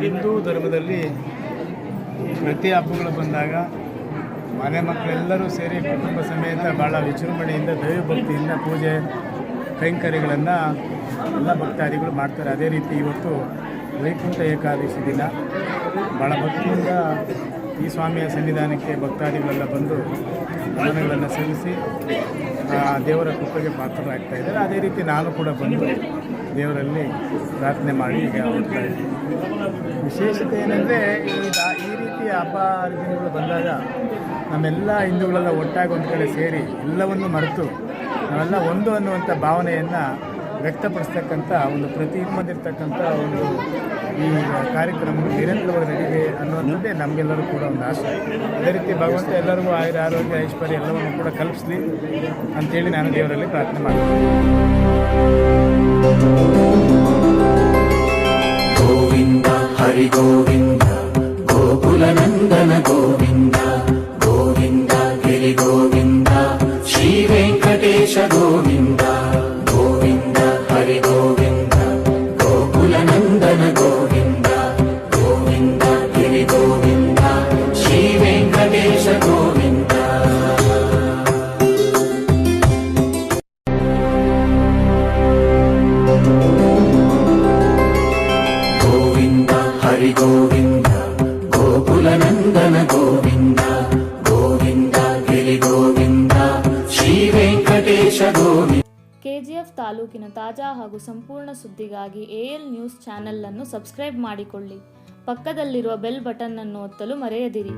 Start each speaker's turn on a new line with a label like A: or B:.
A: ಧರ್ಮದಲ್ಲಿ ಪ್ರತಿ ಹಬ್ಬಗಳು ಬಂದಾಗ ಮನೆ ಮಕ್ಕಳೆಲ್ಲರೂ ಸೇರಿ ಕುಟುಂಬ ಸಮೇತ ಭಾಳ ವಿಜೃಂಭಣೆಯಿಂದ ದೈವಭಕ್ತಿಯಿಂದ ಪೂಜೆ, ಕೈಂಕರ್ಯಗಳನ್ನು ಎಲ್ಲ ಭಕ್ತಾದಿಗಳು ಮಾಡ್ತಾರೆ. ಅದೇ ರೀತಿ ಇವತ್ತು ವೈಕುಂಠ ಏಕಾದಶಿ ದಿನ. ಭಾಳ ಭಕ್ತಿಯಿಂದ ಈ ಸ್ವಾಮಿಯ ಸನ್ನಿಧಾನಕ್ಕೆ ಭಕ್ತಾದಿಗಳೆಲ್ಲ ಬಂದು ಮನೆಗಳನ್ನು ಸಲ್ಲಿಸಿ ದೇವರ ಕೃಪೆಗೆ ಪಾತ್ರರಾಗ್ತಾ ಇದ್ದಾರೆ. ಅದೇ ರೀತಿ ನಾನು ಕೂಡ ಬಂದು ದೇವರಲ್ಲಿ ಪ್ರಾರ್ಥನೆ ಮಾಡಿ ಈಗ ವಿಶೇಷತೆ ಏನಂದರೆ ದಾ- ಈ ರೀತಿಯ ಹಬ್ಬ ಹರಿದಿನಗಳು ಬಂದಾಗ ನಮ್ಮೆಲ್ಲ ಹಿಂದೂಗಳೆಲ್ಲ ಒಟ್ಟಾಗಿ ಒಂದು ಕಡೆ ಸೇರಿ ಎಲ್ಲವನ್ನು ಮರೆತು ನಾವೆಲ್ಲ ಒಂದು ಅನ್ನುವಂಥ ಭಾವನೆಯನ್ನು ವ್ಯಕ್ತಪಡಿಸ್ತಕ್ಕಂಥ ಒಂದು ಪ್ರತಿಬಿಂಬದಿರ್ತಕ್ಕಂಥ ಒಂದು ಈ ಕಾರ್ಯಕ್ರಮ ನಿರಂತರವಾಗಿ ನಡೀಲಿ ಅನ್ನುವಂಥದ್ದೇ ನಮಗೆಲ್ಲರೂ ಕೂಡ ಒಂದು ಆಸೆ. ಅದೇ ರೀತಿ ಭಗವಂತ ಎಲ್ಲರಿಗೂ ಆಯುರ, ಆರೋಗ್ಯ, ಐಶ್ವರ್ಯ ಎಲ್ಲವನ್ನು ಕೂಡ ಕಲ್ಪಿಸಲಿ ಅಂತೇಳಿ ನಾನು ದೇವರಲ್ಲಿ ಪ್ರಾರ್ಥನೆ ಮಾಡ್ತೀನಿ.
B: ಗೋವಿಂದ, ಹರಿ ಗೋವಿಂದ ಗೋಕುಲನಂದನ ಗೋವಿಂದ ಗೋವಿಂದ. ಗೋವಿಂದ, ಗೋಕುಲನಂದನ ಗೋವಿಂದ ಗೋವಿಂದ, ಗಿರಿ ಗೋವಿಂದ, ಶ್ರೀ ವೆಂಕಟೇಶ ಗೋವಿಂದ.
C: ಕೆಜಿಎಫ್ ತಾಲೂಕಿನ ತಾಜಾ ಹಾಗೂ ಸಂಪೂರ್ಣ ಸುದ್ದಿಗಾಗಿ ಎಎಲ್ ನ್ಯೂಸ್ ಚಾನೆಲ್ ಅನ್ನು ಸಬ್ಸ್ಕ್ರೈಬ್ ಮಾಡಿಕೊಳ್ಳಿ. ಪಕ್ಕದಲ್ಲಿರುವ ಬೆಲ್ ಬಟನ್ ಅನ್ನು ಒತ್ತಲು ಮರೆಯದಿರಿ.